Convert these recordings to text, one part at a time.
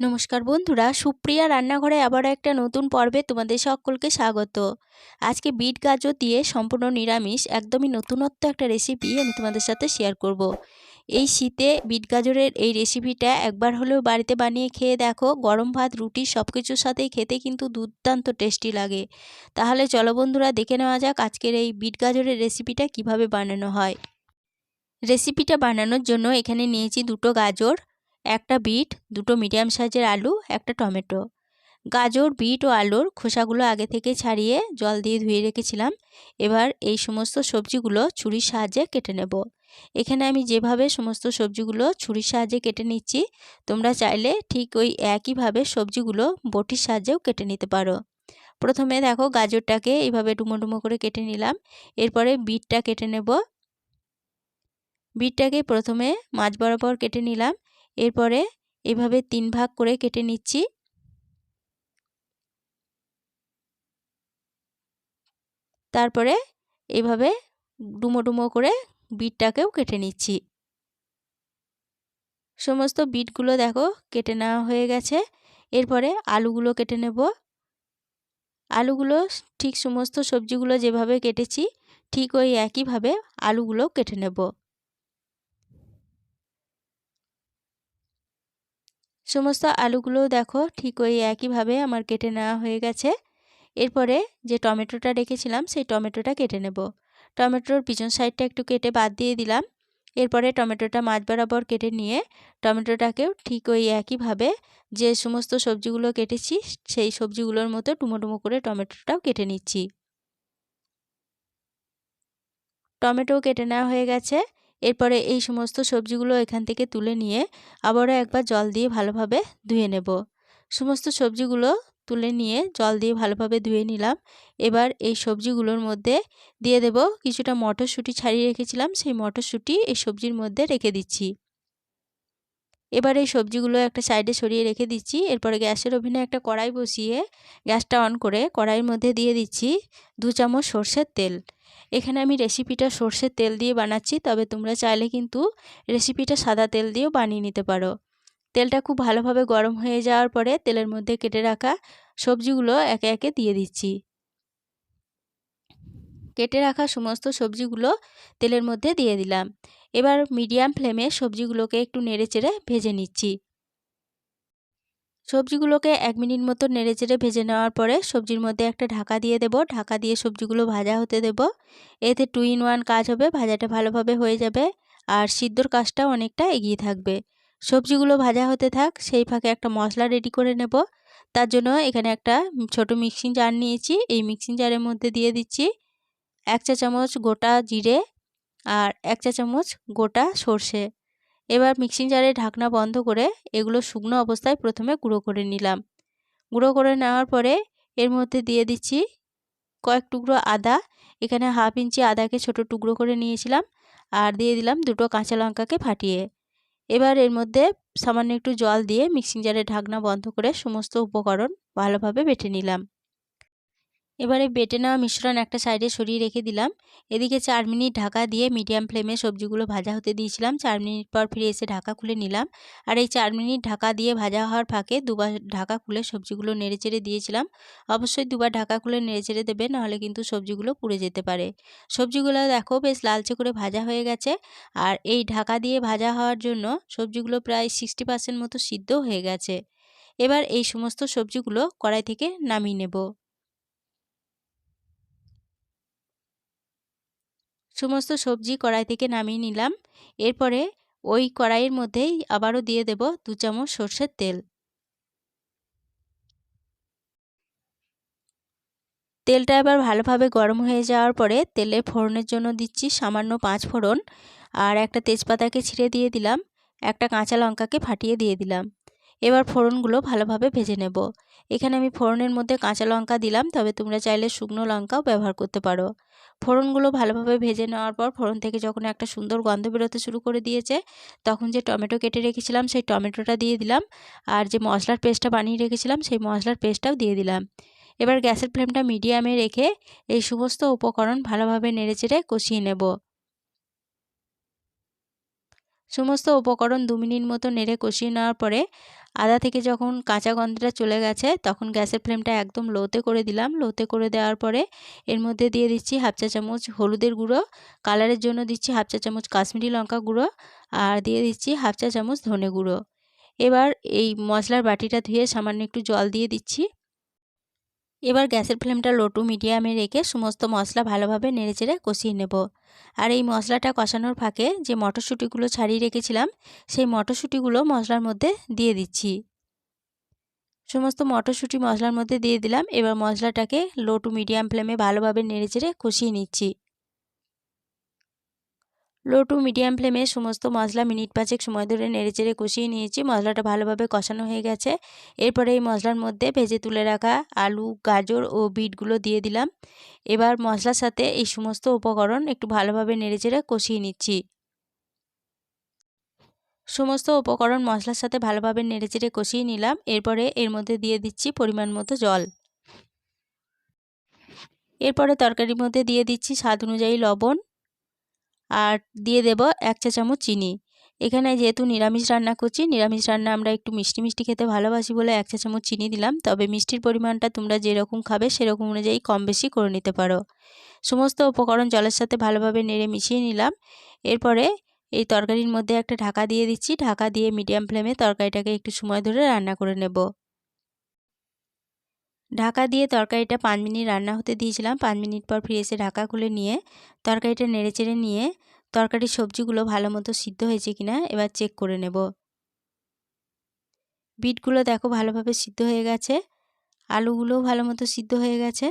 নমস্কার বন্ধুরা, সুপ্রিয়া রান্নাঘরে আবারও একটা নতুন পর্বে তোমাদের সকলকে স্বাগত। আজকে বিট গাজর দিয়ে সম্পূর্ণ নিরামিষ, একদমই নতুনত্ব একটা রেসিপি আমি তোমাদের সাথে শেয়ার করব। এই শীতে বিট গাজরের এই রেসিপিটা একবার হলেও বাড়িতে বানিয়ে খেয়ে দেখো, গরম ভাত, রুটি সব কিছুর সাথেই খেতে কিন্তু দুর্দান্ত টেস্টি লাগে। তাহলে চলো বন্ধুরা, দেখে নেওয়া যাক আজকের এই বিট গাজরের রেসিপিটা কীভাবে বানানো হয়। রেসিপিটা বানানোর জন্য এখানে নিয়েছি দুটো গাজর একটা বিট, দুটো মিডিয়াম সাইজের আলু, একটা টমেটো। গাজর, বিট ও আলুর খোসাগুলো আগে থেকে ছাড়িয়ে জল দিয়ে ধুয়ে রেখেছিলাম। এবার এই সমস্ত সবজিগুলো ছুরির সাহায্যে কেটে নেব। এখানে আমি যেভাবে সমস্ত সবজিগুলো ছুরির সাহায্যে কেটে নিচ্ছি, তোমরা চাইলে ঠিক ওই একইভাবে সবজিগুলো বটির সাহায্যেও কেটে নিতে পারো। প্রথমে দেখো গাজরটাকে এইভাবে ডুমো ডুমো করে কেটে নিলাম। এরপরে বিটটা কেটে নেব। বিটটাকে প্রথমে মাছ বরাবর কেটে নিলাম। এরপরে এভাবে তিন ভাগ করে কেটে নিচ্ছি। তারপরে এভাবে ডুমো ডুমো করে বিটটাকেও কেটে নিচ্ছি। সমস্ত বিটগুলো দেখো কেটে নেওয়া হয়ে গেছে। এরপরে আলুগুলো কেটে নেব। আলুগুলো ঠিক সমস্ত সবজিগুলো যেভাবে কেটেছি, ঠিক ওই একইভাবে আলুগুলো কেটে নেব। সমস্ত আলুগুলোও দেখো ঠিক ওই একইভাবে আমার কেটে নেওয়া হয়ে গেছে। এরপরে যে টমেটোটা রেখেছিলাম, সেই টমেটোটা কেটে নেব। টমেটোর পিছন সাইডটা একটু কেটে বাদ দিয়ে দিলাম। এরপরে টমেটোটা মাছ বরাবর কেটে নিয়ে টমেটোটাকেও ঠিক ওই একইভাবে যে সমস্ত সবজিগুলো কেটেছি, সেই সবজিগুলোর মতো টুমো টুমো করে টমেটোটাও কেটে নিচ্ছি। টমেটো কেটে নেওয়া হয়ে গেছে। এরপরে এই সমস্ত সবজিগুলো এখান থেকে তুলে নিয়ে আবারও একবার জল দিয়ে ভালোভাবে ধুয়ে নেব। সমস্ত সবজিগুলো তুলে নিয়ে জল দিয়ে ভালোভাবে ধুয়ে নিলাম। এবার এই সবজিগুলোর মধ্যে দিয়ে দেব কিছুটা মটরশুঁটি ছাড়িয়ে রেখেছিলাম, সেই মটরশুঁটি এই সবজির মধ্যে রেখে দিচ্ছি। এবার এই সবজিগুলো একটা সাইডে সরিয়ে রেখে দিচ্ছি। এরপরে গ্যাসের ওভেনে একটা কড়াই বসিয়ে গ্যাসটা অন করে কড়াইয়ের মধ্যে দিয়ে দিচ্ছি দু চামচ সর্ষের তেল। এখানে আমি রেসিপিটা সর্ষের তেল দিয়ে বানাচ্ছি, তবে তোমরা চাইলে কিন্তু রেসিপিটা সাদা তেল দিয়েও বানিয়ে নিতে পারো। তেলটা খুব ভালোভাবে গরম হয়ে যাওয়ার পরে তেলের মধ্যে কেটে রাখা সবজিগুলো একে একে দিয়ে দিচ্ছি। কেটে রাখা সমস্ত সবজিগুলো তেলের মধ্যে দিয়ে দিলাম। এবার মিডিয়াম ফ্লেমে সবজিগুলোকে একটু নেড়ে চেড়ে ভেজে নিচ্ছি। সবজিগুলোকে এক মিনিট মতো নেড়ে চেড়ে ভেজে নেওয়ার পরে সবজির মধ্যে একটা ঢাকা দিয়ে দেব। ঢাকা দিয়ে সবজিগুলো ভাজা হতে দেব। এতে টু ইন ওয়ান কাজ হবে, ভাজাটা ভালোভাবে হয়ে যাবে আর সিদ্ধর কাজটাও অনেকটা এগিয়ে থাকবে। সবজিগুলো ভাজা হতে থাক, সেই ফাঁকে একটা মশলা রেডি করে নেব। তার জন্য এখানে একটা ছোট মিক্সিং জার নিয়েছি। এই মিক্সিং জারের মধ্যে দিয়ে দিচ্ছি এক চা চামচ গোটা জিরে আর এক চা চামচ গোটা সর্ষে। এবার মিক্সিং জারে ঢাকনা বন্ধ করে এগুলো শুকনো অবস্থায় প্রথমে গুঁড়ো করে নিলাম। গুঁড়ো করে নেওয়ার পরে এর মধ্যে দিয়ে দিচ্ছি কয়েক টুকরো আদা। এখানে হাফ ইঞ্চি আদাকে ছোট টুকরো করে নিয়েছিলাম আর দিয়ে দিলাম দুটো কাঁচা লঙ্কাকে ফাটিয়ে। এবার এর মধ্যে সামান্য একটু জল দিয়ে মিক্সিং জারের ঢাকনা বন্ধ করে সমস্ত উপকরণ ভালোভাবে বেটে নিলাম। এবারে বেটে নেওয়া মিশ্রণ একটা সাইডে সরিয়ে রেখে দিলাম। এদিকে চার মিনিট ঢাকা দিয়ে মিডিয়াম ফ্লেমে সবজিগুলো ভাজা হতে দিয়েছিলাম। চার মিনিট পর ফিরে এসে ঢাকা খুলে নিলাম। আর এই চার মিনিট ঢাকা দিয়ে ভাজা হওয়ার ফাঁকে দুবার ঢাকা খুলে সবজিগুলো নেড়ে চেড়ে দিয়েছিলাম। অবশ্যই দুবার ঢাকা খুলে নেড়ে চেড়ে দেবে, নাহলে কিন্তু সবজিগুলো পুড়ে যেতে পারে। সবজিগুলো দেখো বেশ লালচে করে ভাজা হয়ে গেছে। আর এই ঢাকা দিয়ে ভাজা হওয়ার জন্য সবজিগুলো প্রায় সিক্সটি পার্সেন্ট মতো সিদ্ধ হয়ে গেছে। এবার এই সমস্ত সবজিগুলো কড়াই থেকে নামিয়ে নেব। সমস্ত সবজি কড়াই থেকে নামিয়ে নিলাম। এরপরে ওই কড়াইয়ের মধ্যেই আবারও দিয়ে দেব দু চামচ সর্ষের তেল। তেলটা এবার ভালোভাবে গরম হয়ে যাওয়ার পরে তেলে ফোড়নের জন্য দিচ্ছি সামান্য পাঁচ ফোড়ন। আর একটা তেজপাতাকে ছিঁড়ে দিয়ে দিলাম, একটা কাঁচা লঙ্কাকে ফাটিয়ে দিয়ে দিলাম। এবার ফোড়নগুলো ভালোভাবে ভেজে নেব। এখানে আমি ফোড়নের মধ্যে কাঁচা লঙ্কা দিলাম, তবে তোমরা চাইলে শুকনো লঙ্কাও ব্যবহার করতে পারো। ফোড়নগুলো ভালোভাবে ভেজে নেওয়ার পর ফোড়ন থেকে যখন একটা সুন্দর গন্ধ বেরোতে শুরু করে দিয়েছে, তখন যে টমেটো কেটে রেখেছিলাম, সেই টমেটোটা দিয়ে দিলাম। আর যে মশলার পেস্টটা বানিয়ে রেখেছিলাম, সেই মশলার পেস্টটাও দিয়ে দিলাম। এবার গ্যাসের ফ্লেমটা মিডিয়ামে রেখে এই সমস্ত উপকরণ ভালোভাবে নেড়েচেড়ে কষিয়ে নেব। সমস্ত উপকরণ দু মিনিট মতো নেড়ে কষিয়ে নেওয়ার পরে আদা থেকে যখন কাঁচা গন্ধটা চলে গেছে, তখন গ্যাসের ফ্লেমটা একদম লোতে করে দিলাম। লোতে করে দেওয়ার পরে এর মধ্যে দিয়ে দিচ্ছি হাফ চা চামচ হলুদের গুঁড়ো কালারের জন্য দিচ্ছি হাফ চা চামচ কাশ্মীরি লঙ্কা গুঁড়ো আর দিয়ে দিচ্ছি হাফ চা চামচ ধনে গুঁড়ো। এবার এই মশলার বাটিটা ধুয়ে সামান্য একটু জল দিয়ে দিচ্ছি। এবার গ্যাসের ফ্লেমটা লো টু মিডিয়ামে রেখে সমস্ত মশলা ভালোভাবে নেড়েচেড়ে কষিয়ে নেব। আর এই মশলাটা কষানোর ফাঁকে যে মটরশুঁটিগুলো ছাড়িয়ে রেখেছিলাম, সেই মটরশুঁটিগুলো মশলার মধ্যে দিয়ে দিচ্ছি। সমস্ত মটরশুঁটি মশলার মধ্যে দিয়ে দিলাম, এবার মশলাটাকে লো টু মিডিয়াম ফ্লেমে ভালোভাবে নেড়েচেড়ে কষিয়ে নিচ্ছি। লো টু মিডিয়াম ফ্লেমে সমস্ত মশলা মিনিট পাঁচেক সময় ধরে নেড়েচেড়ে কষিয়ে নিয়েছি। মশলাটা ভালোভাবে কষানো হয়ে গেছে। এরপরে এই মশলার মধ্যে ভেজে তুলে রাখা আলু, গাজর ও বিটগুলো দিয়ে দিলাম। এবার মশলার সাথে এই সমস্ত উপকরণ একটু ভালোভাবে নেড়েচেড়ে কষিয়ে নিচ্ছি। সমস্ত উপকরণ মশলার সাথে ভালোভাবে নেড়েচেড়ে কষিয়ে নিলাম। এরপরে এর মধ্যে দিয়ে দিচ্ছি পরিমাণ মতো জল। এরপরে তরকারির মধ্যে দিয়ে দিচ্ছি স্বাদ অনুযায়ী লবণ। আর দিয়ে দেব এক চা চামচ চিনি। এখানে যেহেতু নিরামিষ রান্না করছি, নিরামিষ রান্না আমরা একটু মিষ্টি মিষ্টি খেতে ভালোবাসি বলে এক চা চামচ চিনি দিলাম। তবে মিষ্টির পরিমাণটা তোমরা যেরকম খাবে সেরকম অনুযায়ী কম বেশি করে নিতে পারো। সমস্ত উপকরণ জলের সাথে ভালোভাবে নেড়ে মিশিয়ে নিলাম। এরপরে এই তরকারির মধ্যে একটা ঢাকা দিয়ে দিচ্ছি। ঢাকা দিয়ে মিডিয়াম ফ্লেমে তরকারিটাকে একটু সময় ধরে রান্না করে নেব। ঢাকা দিয়ে তরকারিটা পাঁচ মিনিট রান্না হতে দিয়েছিলাম। পাঁচ মিনিট পর ফিরে এসে ঢাকা খুলে নিয়ে তরকারিটা নেড়েচেড়ে নিয়ে তরকারির সবজিগুলো ভালো মতো সিদ্ধ হয়েছে কিনা এবার চেক করে নেব। বিটগুলো দেখো ভালোভাবে সিদ্ধ হয়ে গেছে। আলুগুলোও ভালো মতো সিদ্ধ হয়ে গেছে।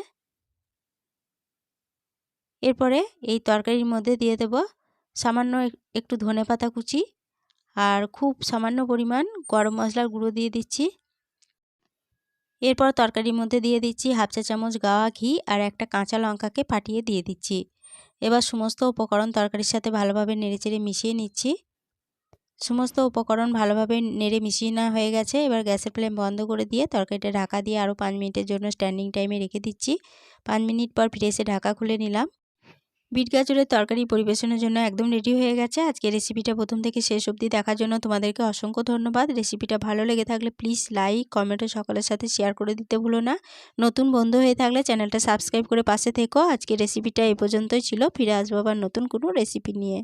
এরপরে এই তরকারির মধ্যে দিয়ে দেব সামান্য একটু ধনে পাতা কুচি আর খুব সামান্য পরিমাণ গরম মশলার গুঁড়ো দিয়ে দিচ্ছি। এরপর তরকারির মধ্যে দিয়ে দিচ্ছি হাফ চা চামচ গাওয়া ঘি আর একটা কাঁচা লঙ্কাকে ফাটিয়ে দিয়ে দিচ্ছি। এবার সমস্ত উপকরণ তরকারির সাথে ভালোভাবে নেড়েচেড়ে মিশিয়ে নিচ্ছি। সমস্ত উপকরণ ভালোভাবে নেড়ে মিশিয়ে না হয়ে গেছে। এবার গ্যাসের ফ্লেম বন্ধ করে দিয়ে তরকারিটা ঢাকা দিয়ে আরও পাঁচ মিনিটের জন্য স্ট্যান্ডিং টাইমে রেখে দিচ্ছি। পাঁচ মিনিট পর ফিরে এসে ঢাকা খুলে নিলাম। বিট গাজরের তরকারি পরিবেশনের জন্য একদম রেডি হয়ে গেছে। আজকে রেসিপিটা প্রথম থেকে শেষ অবধি দেখার জন্য তোমাদেরকে অসংখ্য ধন্যবাদ। রেসিপিটা ভালো লেগে থাকলে প্লিজ লাইক কমেন্টে সকলের সাথে শেয়ার করে দিতে ভুলো না। নতুন বন্ধু হয়ে থাকলে চ্যানেলটা সাবস্ক্রাইব করে পাশে থেকো। আজকে রেসিপিটা এ পর্যন্তই ছিল। ফিরে আসব আবার নতুন কোনো রেসিপি নিয়ে।